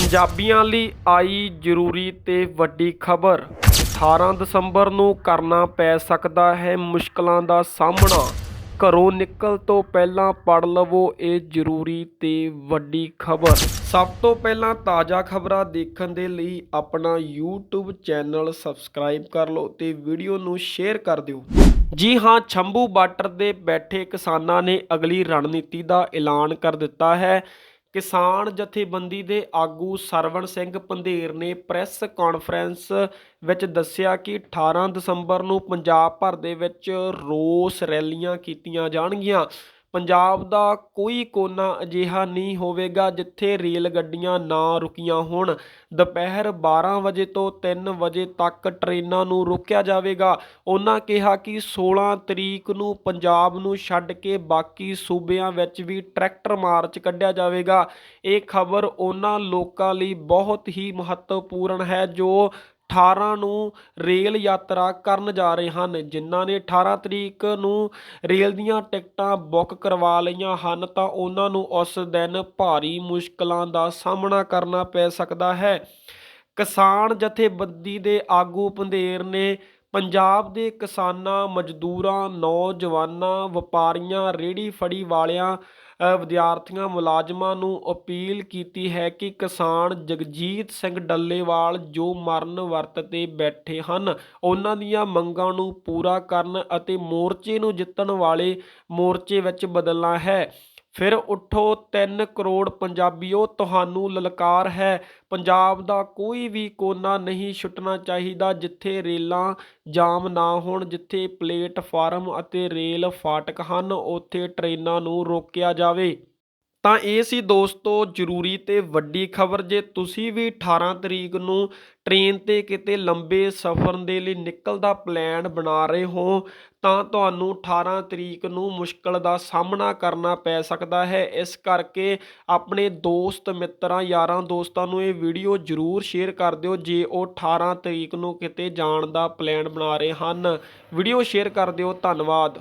ਪੰਜਾਬੀਆਂ ਲਈ ਆਈ ਜ਼ਰੂਰੀ ਤੇ ਵੱਡੀ ਖਬਰ। 18 ਦਸੰਬਰ ਨੂੰ ਕਰਨਾ ਪੈ ਸਕਦਾ ਹੈ ਮੁਸ਼ਕਲਾਂ ਦਾ ਸਾਹਮਣਾ। ਘਰੋਂ ਨਿਕਲ ਤੋਂ ਪਹਿਲਾਂ ਪੜ ਲਵੋ ਇਹ ਜ਼ਰੂਰੀ ਤੇ ਵੱਡੀ ਖਬਰ। ਸਭ ਤੋਂ ਪਹਿਲਾਂ ਤਾਜ਼ਾ ਖਬਰਾਂ ਦੇਖਣ ਦੇ ਲਈ ਆਪਣਾ YouTube ਚੈਨਲ ਸਬਸਕ੍ਰਾਈਬ ਕਰ ਲਓ ਤੇ ਵੀਡੀਓ ਨੂੰ ਸ਼ੇਅਰ ਕਰ ਦਿਓ। ਜੀ ਹਾਂ ਛੰਭੂ ਬਾਰਡਰ ਦੇ ਬੈਠੇ ਕਿਸਾਨਾਂ ਨੇ ਅਗਲੀ ਰਣਨੀਤੀ ਦਾ ਐਲਾਨ ਕਰ ਦਿੱਤਾ ਹੈ। ਕਿਸਾਨ ਜਥੇਬੰਦੀ ਦੇ ਆਗੂ ਸਰਵਣ ਸਿੰਘ ਪੰਧੇਰ ਨੇ ਪ੍ਰੈਸ ਕਾਨਫਰੰਸ ਵਿੱਚ ਦੱਸਿਆ ਕਿ 18 ਦਸੰਬਰ ਨੂੰ ਪੰਜਾਬ ਭਰ ਦੇ ਵਿੱਚ ਰੋਸ ਰੈਲੀਆਂ ਕੀਤੀਆਂ ਜਾਣਗੀਆਂ। ਪੰਜਾਬ ਦਾ ਕੋਈ ਕੋਨਾ ਅਜਿਹਾ ਨਹੀਂ ਹੋਵੇਗਾ ਜਿੱਥੇ ਰੇਲ ਗੱਡੀਆਂ ਨਾ ਰੁਕੀਆਂ ਹੋਣ। ਦੁਪਹਿਰ 12 ਵਜੇ ਤੋਂ 3 ਵਜੇ ਤੱਕ ਟ੍ਰੇਨਾਂ ਨੂੰ ਰੋਕਿਆ ਜਾਵੇਗਾ। ਉਹਨਾਂ ਕਿਹਾ ਕਿ 16 ਤਰੀਕ ਨੂੰ ਪੰਜਾਬ ਨੂੰ ਛੱਡ ਕੇ ਬਾਕੀ ਸੂਬਿਆਂ ਵਿੱਚ ਵੀ ਟਰੈਕਟਰ ਮਾਰਚ ਕੱਢਿਆ ਜਾਵੇਗਾ। ਇਹ ਖਬਰ ਉਹਨਾਂ ਲੋਕਾਂ ਲਈ ਬਹੁਤ ਹੀ ਮਹੱਤਵਪੂਰਨ ਹੈ ਜੋ 18 ਨੂੰ ਰੇਲ ਯਾਤਰਾ ਕਰਨ ਜਾ ਰਹੇ ਹਨ, ਜਿਨ੍ਹਾਂ ਨੇ 18 ਤਰੀਕ ਨੂੰ ਰੇਲ ਦੀਆਂ ਟਿਕਟਾਂ ਬੁੱਕ ਕਰਵਾ ਲਈਆਂ ਹਨ, ਤਾਂ ਉਹਨਾਂ ਨੂੰ ਉਸ ਦਿਨ ਭਾਰੀ ਮੁਸ਼ਕਲਾਂ ਦਾ ਸਾਹਮਣਾ ਕਰਨਾ ਪੈ ਸਕਦਾ ਹੈ। ਕਿਸਾਨ ਜਥੇਬੰਦੀ ਦੇ ਆਗੂ ਪੰਧੇਰ ਨੇ ਪੰਜਾਬ ਦੇ ਕਿਸਾਨਾਂ, ਮਜ਼ਦੂਰਾਂ, ਨੌਜਵਾਨਾਂ, ਵਪਾਰੀਆਂ ਰੇੜੀ ਫੜੀ ਵਾਲਿਆਂ ਵਿਦਿਆਰਥੀਆਂ, ਮੁਲਾਜ਼ਮਾਂ ਨੂੰ ਅਪੀਲ ਕੀਤੀ ਹੈ ਕਿ ਕਿਸਾਨ ਜਗਜੀਤ ਸਿੰਘ ਡੱਲੇਵਾਲ ਜੋ ਮਰਨ ਵਰਤ ਤੇ ਬੈਠੇ ਹਨ, ਉਹਨਾਂ ਦੀਆਂ ਮੰਗਾਂ ਨੂੰ ਪੂਰਾ ਕਰਨ ਅਤੇ ਮੋਰਚੇ ਨੂੰ ਜਿੱਤਣ ਵਾਲੇ ਮੋਰਚੇ ਵਿੱਚ ਬਦਲਣਾ ਹੈ। ਫਿਰ ਉੱਠੋ 3 ਕਰੋੜ ਪੰਜਾਬੀਓ, ਤੁਹਾਨੂੰ ਲਲਕਾਰ ਹੈ। ਪੰਜਾਬ ਦਾ ਕੋਈ ਵੀ ਕੋਨਾ ਨਹੀਂ ਛੁੱਟਣਾ ਚਾਹੀਦਾ ਜਿੱਥੇ ਰੇਲਾਂ ਜਾਮ ਨਾ ਹੋਣ, ਜਿੱਥੇ ਪਲੇਟਫਾਰਮ ਅਤੇ ਰੇਲ ਫਾਟਕ ਹਨ, ਉੱਥੇ ਟ੍ਰੇਨਾਂ ਨੂੰ ਰੋਕਿਆ ਜਾਵੇ। ਤਾਂ ਇਹ ਸੀ ਦੋਸਤੋ ਜ਼ਰੂਰੀ ਤੇ ਵੱਡੀ ਖਬਰ, ਜੇ ਤੁਸੀਂ ਵੀ 18 ਤਰੀਕ ਨੂੰ ਟ੍ਰੇਨ ਤੇ ਕਿਤੇ ਲੰਬੇ ਸਫ਼ਰ ਦੇ ਲਈ ਨਿਕਲ ਦਾ ਪਲਾਨ ਬਣਾ ਰਹੇ ਹੋ, ਤਾਂ ਤੁਹਾਨੂੰ 18 ਤਰੀਕ ਨੂੰ ਮੁਸ਼ਕਲ ਦਾ ਸਾਹਮਣਾ ਕਰਨਾ ਪੈ ਸਕਦਾ ਹੈ। ਇਸ ਕਰਕੇ ਆਪਣੇ ਦੋਸਤ ਮਿੱਤਰਾਂ, ਯਾਰਾਂ ਦੋਸਤਾਂ ਨੂੰ ਇਹ ਵੀਡੀਓ ਜ਼ਰੂਰ ਸ਼ੇਅਰ ਕਰ ਦਿਓ, ਜੇ ਉਹ 18 ਤਰੀਕ ਨੂੰ ਕਿਤੇ ਜਾਣ ਦਾ ਪਲਾਨ ਬਣਾ ਰਹੇ ਹਨ। ਵੀਡੀਓ ਸ਼ੇਅਰ ਕਰ ਦਿਓ, ਧੰਨਵਾਦ।